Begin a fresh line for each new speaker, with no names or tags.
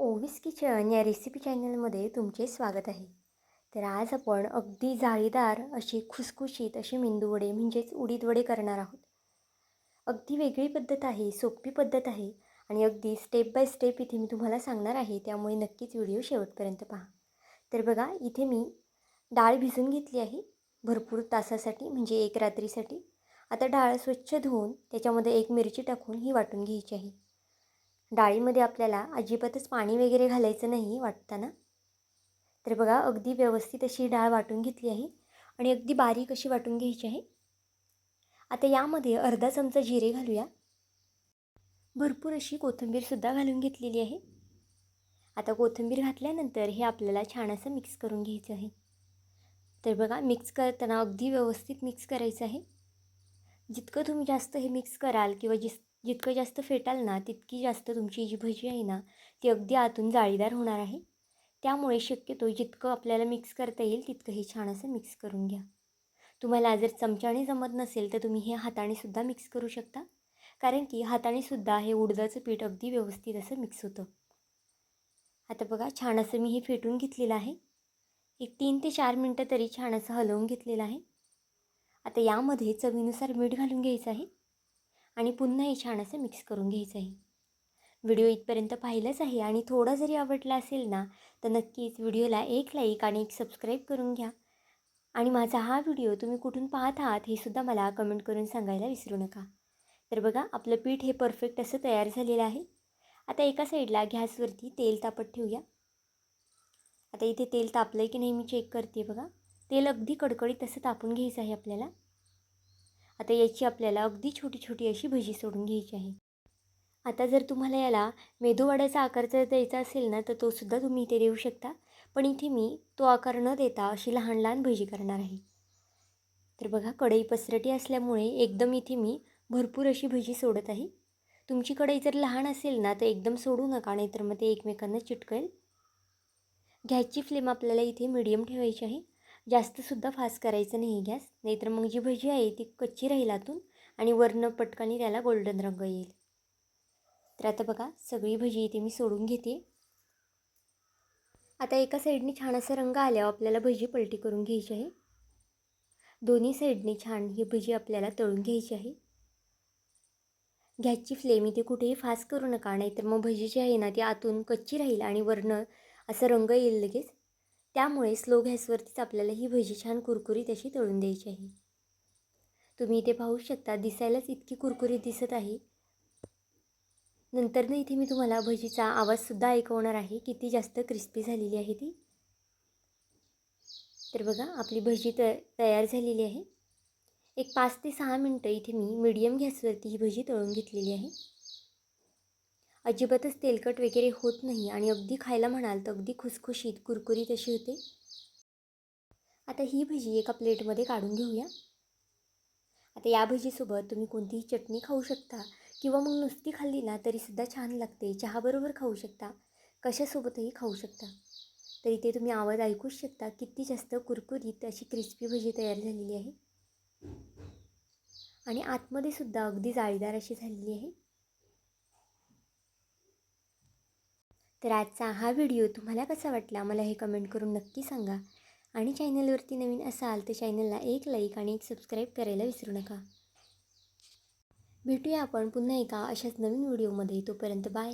ओवीस kitchen या recipe चॅनलमध्ये तुमचे स्वागत आहे. तर आज आपण अगदी जाळीदार अशी खुसखुशीत अशी मेंदूवडे म्हणजेच उडीद वडे करणार आहोत. अगदी वेगळी पद्धत आहे सोपी पद्धत आहे आणि अगदी स्टेप बाय स्टेप इथे मी तुम्हाला सांगणार आहे त्यामुळे नक्कीच व्हिडिओ शेवटपर्यंत पहा. तर बघा इथे मी डाळ भिजून घेतली आहे भरपूर तासासाठी म्हणजे एक रात्रीसाठी. आता डाळ स्वच्छ धुवून त्याच्यामध्ये एक मिरची टाकून ही वाटून घ्यायची आहे. डाळीमध्ये आपल्याला अजिबातच पाणी वगैरे घालायचं नाही वाटताना. तर बघा अगदी व्यवस्थित अशी डाळ वाटून घेतली आहे आणि अगदी बारीक अशी वाटून घ्यायची आहे. आता यामध्ये अर्धा चमचा जिरे घालूया. भरपूर अशी कोथिंबीरसुद्धा घालून घेतलेली आहे. आता कोथिंबीर घातल्यानंतर हे आपल्याला छान असं मिक्स करून घ्यायचं आहे. तर बघा मिक्स करताना अगदी व्यवस्थित मिक्स करायचं आहे. जितकं तुम्ही जास्त हे मिक्स कराल किंवा जिस जितकं जास्त फेटाल ना तितकी जास्त तुमची जी भजी आहे ना ती अगदी आतून जाळीदार होणार आहे. त्यामुळे शक्यतो जितकं आपल्याला मिक्स करता येईल तितकं हे छान असं मिक्स करून घ्या. तुम्हाला जर चमच्याने जमत नसेल तर तुम्ही हे हातानेसुद्धा मिक्स करू शकता. कारण की हातानेसुद्धा हे उडदाचं पीठ अगदी व्यवस्थित असं मिक्स होतं. आता बघा छान असं मी हे फेटून घेतलेलं आहे. एक तीन ते चार मिनटं तरी छान असं हलवून घेतलेलं आहे. आता यामध्ये चवीनुसार मीठ घालून घ्यायचं आहे. आणि पुन्हा हे छान असं मिक्स करून घ्यायचं आहे व्हिडिओ इथपर्यंत पाहिलंच आहे आणि थोडा जरी आवडला असेल ना तर नक्कीच व्हिडिओला एक लाईक आणि एक सबस्क्राईब करून घ्या. आणि माझा हा व्हिडिओ तुम्ही कुठून पाहत आहात हे सुद्धा मला कमेंट करून सांगायला विसरू नका. तर बघा आपलं पीठ हे परफेक्ट असं तयार झालेलं आहे. आता एका साईडला गॅसवरती तेल तापत ठेवूया. आता इथे तेल तापलं आहे की नाही मी चेक करते बघा. तेल अगदी कडकडीत असं तापून घ्यायचं आहे आपल्याला. आता याची आपल्याला अगदी छोटी छोटी अशी भजी सोडून घ्यायची आहे. आता जर तुम्हाला याला मेदूवड्याचा आकार जर द्यायचा असेल ना तर तोसुद्धा तुम्ही इथे देऊ शकता. पण इथे मी तो आकार न देता अशी लहान लहान भजी करणार आहे. तर बघा कढई पसरटी असल्यामुळे एकदम इथे मी भरपूर अशी भजी सोडत आहे. तुमची कढई जर लहान असेल ना तर एकदम सोडू नका नाहीतर मग ते एकमेकांना चिटकेल. गॅसची फ्लेम आपल्याला इथे मीडियम ठेवायची आहे. जास्तसुद्धा फास्ट करायचं नाही गॅस. नाहीतर मग जी भजी आहे ती कच्ची राहील आतून आणि वरनं पटकानी त्याला गोल्डन रंग येईल. तर आता बघा सगळी भजी इथे मी सोडून घेते. आता एका साईडने छान असा रंग आल्यावर आपल्याला भजी पलटी करून घ्यायची आहे. दोन्ही साईडने छान ही भजी आपल्याला तळून घ्यायची आहे. गॅसची फ्लेम इथे कुठेही फास्ट करू नका नाहीतर मग भजी जी आहे ना ती आतून कच्ची राहील आणि वरनं असं रंग येईल लगेच. त्यामुळे स्लो गॅसवरतीच आपल्याला ही भजी छान कुरकुरीत अशी तळून द्यायची आहे. तुम्ही इथे पाहू शकता दिसायलाच इतकी कुरकुरीत दिसत आहे. नंतरनं इथे मी तुम्हाला भजीचा आवाजसुद्धा ऐकवणार आहे. किती जास्त क्रिस्पी झालेली आहे ती. तर बघा आपली भजी त तयार झालेली आहे. एक पाच ते सहा मिनटं इथे मी मीडियम गॅसवरती ही भजी तळून घेतलेली आहे. अजिबातच तेलकट वगैरे होत नाही आणि अगदी खायला म्हणाल तर अगदी खुसखुशीत कुरकुरीत अशी होते. आता ही भजी एका प्लेटमध्ये काढून घेऊया. आता या भजीसोबत तुम्ही कोणतीही चटणी खाऊ शकता किंवा मग नुसती खाल्ली ना तरीसुद्धा छान लागते. चहाबरोबर खाऊ शकता. कशासोबतही खाऊ शकता. तर इथे तुम्ही आवाज ऐकूच शकता किती जास्त कुरकुरीत अशी क्रिस्पी भजी तयार झालेली आहे. आणि आतमध्ये सुद्धा अगदी जाळीदार अशी झालेली आहे. तर आजचा हा व्हिडिओ तुम्हाला कसा वाटला मला हे कमेंट करून नक्की सांगा. आणि चॅनलवरती नवीन असाल तर चॅनलला एक लाईक आणि एक सबस्क्राईब करायला विसरू नका. भेटूया आपण पुन्हा एका अशाच नवीन व्हिडिओमध्ये. तोपर्यंत बाय